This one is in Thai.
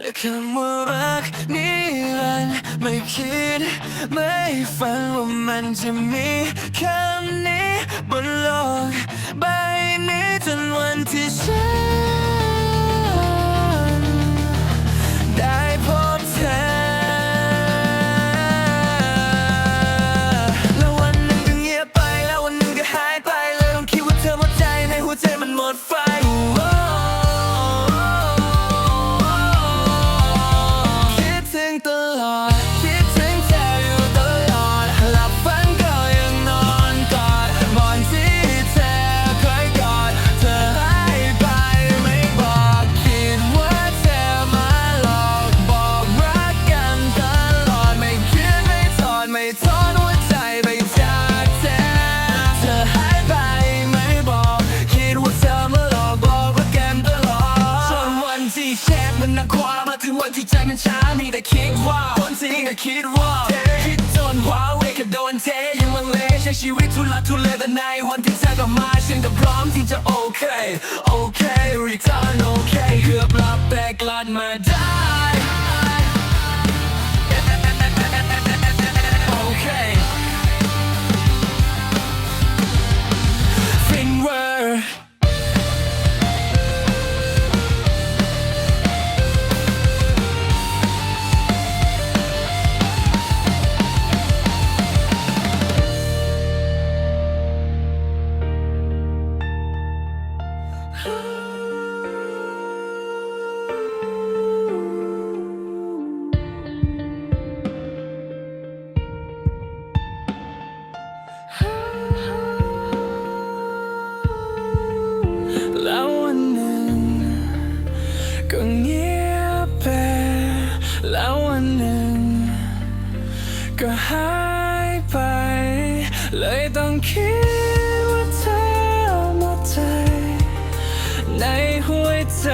และคำว่ารักนี้ลันไม่คิด ไม่ฝันว่ามันจะมีคำนี้บนโลกใบนี้จนวันที่ฉัน ที่เชฟมันนักความมาถึงวันที่ใจมันช้ามีแต่คิดว่าคนที่ก็คิดว่าเธอคิดจนว้าเวก็โดนเทยังมันเลใช้ชีวิตทุลักทุเลแต่ในวันที่เธอกลับมาฉันก็พร้อมที่จะโอเค ก็หายไป เลยต้องคิดว่าเธอหมดใจ ในหัวใจ